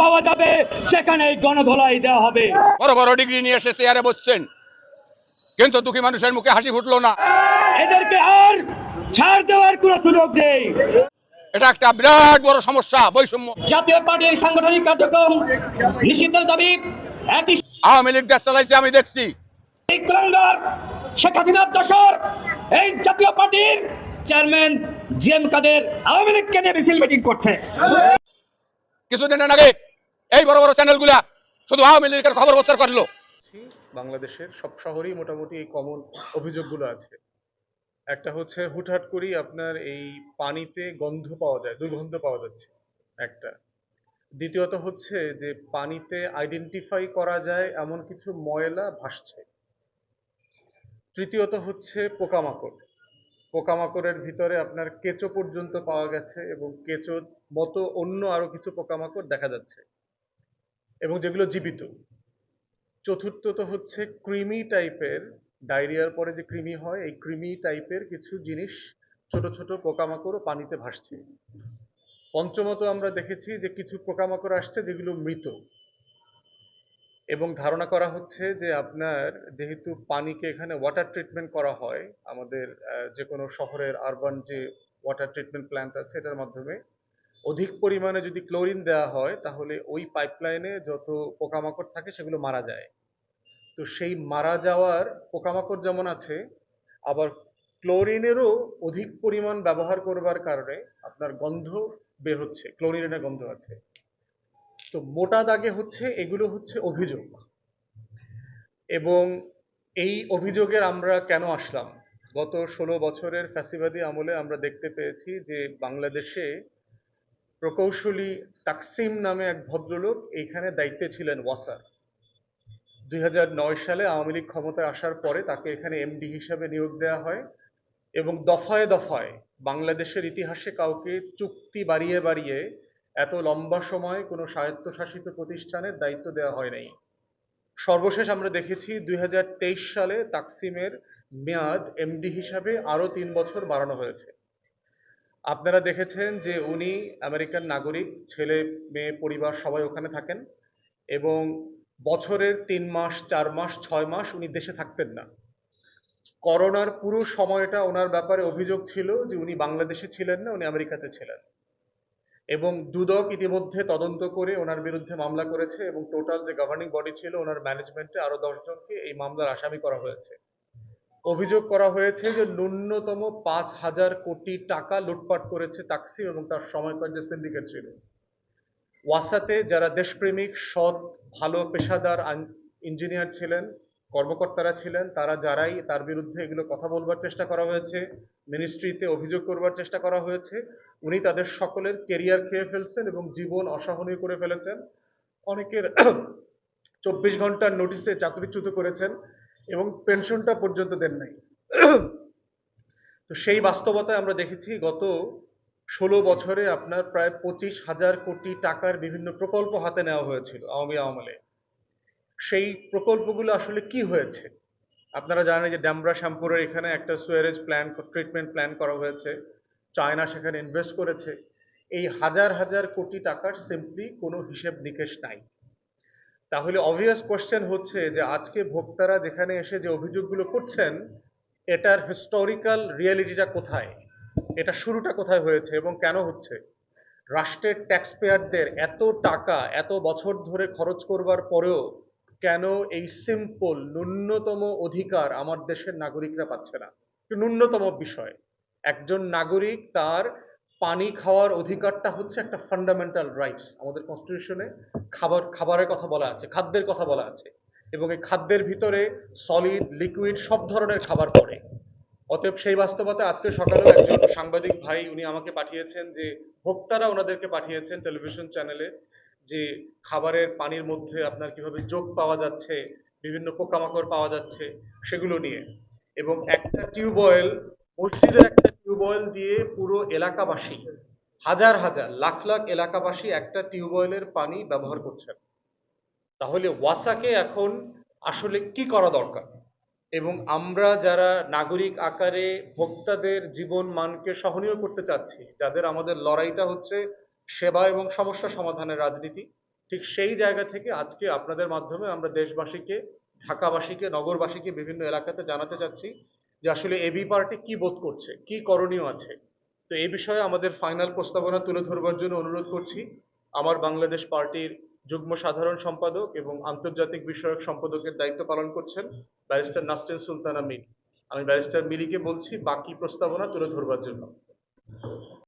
পাওয়া যাবে সেখানে গণধোলাই দেওয়া হবে। বড় বড় ডিগ্রি নিয়ে এসে চেয়ারে বসছেন। কিন্তু দুঃখী মানুষের মুখে হাসি ফুটলো না। এদেরকে আর ছাড় দেওয়ার কোনো সুযোগ নেই। এটা একটা বিরাট বড় সমস্যা বৈষম্য। জাতীয় পার্টির সাংগঠনিক কার্যক্রম নিষিদ্ধের দাবি একই আওয়ামী লীগ দেশ চালাইছে আমি দেখছি। শেখ হাসিনার দশর এই জাতীয় পার্টির chairman G M Quader Awami লীগকে নিয়ে মিছিল মিটিং করছে। কিছুদিনের আগে এই বড় বড় চ্যানেলগুলা শুধু আওয়ামী লীগের খবর প্রচার করল? বাংলাদেশের সব শহরেই মোটামুটি এই কমন অভিযোগগুলো আছে। একটা হচ্ছে হুটহাট করেই আপনার এই পানিতে গন্ধ পাওয়া যায়, দুর্গন্ধ পাওয়া যাচ্ছে একটা। দ্বিতীয়ত হচ্ছে যে পানিতে আইডেন্টিফাই করা যায় এমন কিছু ময়লা ভাসছে। তৃতীয়ত হচ্ছে পোকামাকড়। পোকামাকড়ের ভিতরে আপনার কেঁচো পর্যন্ত পাওয়া গেছে এবং কেঁচোর মতো অন্য আরও কিছু পোকামাকড় দেখা যাচ্ছে। এবং যেগুলো জীবিত। চতুর্থত হচ্ছে ক্রিমি টাইপের, ডায়রিয়ার পরে যে কৃমি হয়, এই কৃমি টাইপের কিছু জিনিস ছোট ছোট পোকামাকড়ও পানিতে ভাসছে। পঞ্চমত আমরা দেখেছি যে কিছু পোকামাকড় আসছে যেগুলো মৃত। এবং ধারণা করা হচ্ছে যে আপনার যেহেতু পানিকে এখানে ওয়াটার ট্রিটমেন্ট করা হয়, আমাদের যে কোনো শহরের আরবান যে ওয়াটার ট্রিটমেন্ট প্ল্যান্ট আছে, এটার মাধ্যমে অধিক পরিমাণে যদি ক্লোরিন দেওয়া হয়, তাহলে ওই পাইপলাইনে যত পোকামাকড় থাকে সেগুলো মারা যায়। তো সেই মারা যাওয়ার পোকামাকড় যেমন আছে, আবার ক্লোরিনেরও অধিক পরিমাণ ব্যবহার করবার কারণে আপনার গন্ধ বের হচ্ছে ক্লোরিনের গন্ধ আছে। তো মোটা দাগে হচ্ছে, এগুলো হচ্ছে অভিযোগ। এবং এই অভিযোগের আমরা কেন আসলাম? গত ষোলো বছরের ফ্যাসিবাদী আমলে আমরা দেখতে পেয়েছি যে বাংলাদেশে প্রকৌশলী তাকসিম নামে এক ভদ্রলোক এইখানে দায়িত্বে ছিলেন ওয়াসার। দুই হাজার নয় সালে আওয়ামী লীগ ক্ষমতায় আসার পরে তাকে এখানে এমডি হিসাবে নিয়োগ দেওয়া হয় এবং দফায় দফায় বাংলাদেশের ইতিহাসে কাউকে চুক্তি বাড়িয়ে বাড়িয়ে এত লম্বা সময় কোনো স্বায়ত্তশাসিত প্রতিষ্ঠানের দায়িত্ব দেওয়া হয় নাই। সর্বশেষ আমরা দেখেছি দুই হাজার তেইশ সালে তাকসিমের মেয়াদ এমডি হিসাবে আরও তিন বছর বাড়ানো হয়েছে। আপনারা দেখেছেন যে উনি আমেরিকান নাগরিক, ছেলে, মেয়ে, পরিবার সবাই ওখানে থাকেন এবং বছরের তিন মাস, চার মাস, ছয় মাস উনি দেশে থাকতেন না। করোনার পুরো সময়টা ওনার ব্যাপারে অভিযোগ ছিল যে উনি বাংলাদেশে ছিলেন না, উনি আমেরিকাতে ছিলেন। এবং দুদক ইতিমধ্যে তদন্ত করে ওনার বিরুদ্ধে মামলা করেছে এবং টোটাল যে গভর্নিং বডি ছিল, ওনার ম্যানেজমেন্টে আরও দশজনকে এই মামলার আসামি করা হয়েছে। অভিযোগ করা হয়েছে যে ন্যূনতম পাঁচ হাজার কোটি টাকা লুটপাট করেছে তাকসিম এবং তার সময়কার যে সিন্ডিকেট ছিল। ওয়াসাতে যারা দেশপ্রেমিক, সৎ, ভালো পেশাদার ইঞ্জিনিয়ার ছিলেন, কর্মকর্তারা ছিলেন, তারা যারাই তার বিরুদ্ধে এগুলো কথা বলবার চেষ্টা করা হয়েছে মিনিস্ট্রিতে অভিযোগ করবার চেষ্টা করা হয়েছে, উনি তাদের সকলের কেরিয়ার খেয়ে ফেলছেন এবং জীবন অসহনীয় করে ফেলেছেন। অনেকের চব্বিশ ঘণ্টার নোটিশে চাকরিচ্যুত করেছেন। এবং পেনশনটা পর্যন্ত দেন নাই। তো সেই বাস্তবতায় আমরা দেখেছি গত ষোলো বছরে আপনার প্রায় পঁচিশ হাজার কোটি টাকার বিভিন্ন প্রকল্প হাতে নেওয়া হয়েছিল আওয়ামী আমলে। সেই প্রকল্পগুলো আসলে কি হয়েছে? আপনারা জানেন যে ড্যামরা শ্যামপুরের এখানে একটা সুয়ারেজ প্ল্যান, ট্রিটমেন্ট প্ল্যান করা হয়েছে। চায়না সেখানে ইনভেস্ট করেছে। এই হাজার হাজার কোটি টাকার সিম্পলি কোনো হিসেব নিকেশ নাই। তাহলে অবভিয়াস কোশ্চেন হচ্ছে যে আজকে ভোক্তারা যেখানে এসে যে অভিযোগগুলো করছেন, এটার হিস্টোরিক্যাল রিয়েলিটিটা কোথায়? এটা শুরুটা কোথায় হয়েছে এবং কেন হচ্ছে? রাষ্ট্রের ট্যাক্স পেয়ারদের এত টাকা এত বছর ধরে খরচ করবার পরেও কেন এই সিম্পল ন্যূনতম অধিকার আমার দেশের নাগরিকরা পাচ্ছে না? ন্যূনতম বিষয়। একজন নাগরিক তার পানি খাওয়ার অধিকারটা হচ্ছে একটা ফান্ডামেন্টাল রাইটস আমাদের কনস্টিটিউশনে খাবার, খাবারের কথা বলা আছে, খাদ্যের কথা বলা আছে। এবং এই খাদ্যের ভিতরে সলিড লিকুইড সব ধরনের খাবার পড়ে। অতএব সেই বাস্তবতা আজকে সকালেও একজন সাংবাদিক ভাই উনি আমাকে পাঠিয়েছেন যে, ভোক্তারা ওনাদেরকে পাঠিয়েছেন টেলিভিশন চ্যানেলে যে, খাবারের পানির মধ্যে আপনার কীভাবে যোগ পাওয়া যাচ্ছে, বিভিন্ন পোকামাকড় পাওয়া যাচ্ছে, সেগুলো নিয়ে। এবং একটা টিউবওয়েল, মসজিদের একটা টিউবওয়েল দিয়ে পুরো এলাকাবাসী, হাজার হাজার, লাখ লাখ এলাকাবাসী একটা টিউবওয়েলের পানি ব্যবহার করছেন। তাহলে ওয়াসাকে এখন আসলে কি করা দরকার? এবং আমরা যারা নাগরিক আকারে ভোক্তাদের জীবন মানকে সহনীয় করতে চাচ্ছি, যাদের আমাদের লড়াইটা হচ্ছে সেবা এবং সমস্যা সমাধানের রাজনীতি, ঠিক সেই জায়গা থেকে আজকে আপনাদের মাধ্যমে আমরা দেশবাসীকে, ঢাকাবাসীকে, নগরবাসীকে বিভিন্ন এলাকাতে জানাতে চাচ্ছি যে আসলে এবি পার্টি কি বোধ করছে, কি করণীয় আছে। তো এই বিষয়ে আমাদের ফাইনাল প্রস্তাবনা তুলে ধরবার জন্য অনুরোধ করছি। আমার বাংলাদেশ পার্টির যুগ্ম সাধারণ সম্পাদক এবং আন্তর্জাতিক বিষয়ক সম্পাদকের দায়িত্ব পালন করছেন ব্যারিস্টার নাসরিন সুলতানা মির। আমি ব্যারিস্টার মিরিকে বলছি বাকি প্রস্তাবনা তুলে ধরবার জন্য।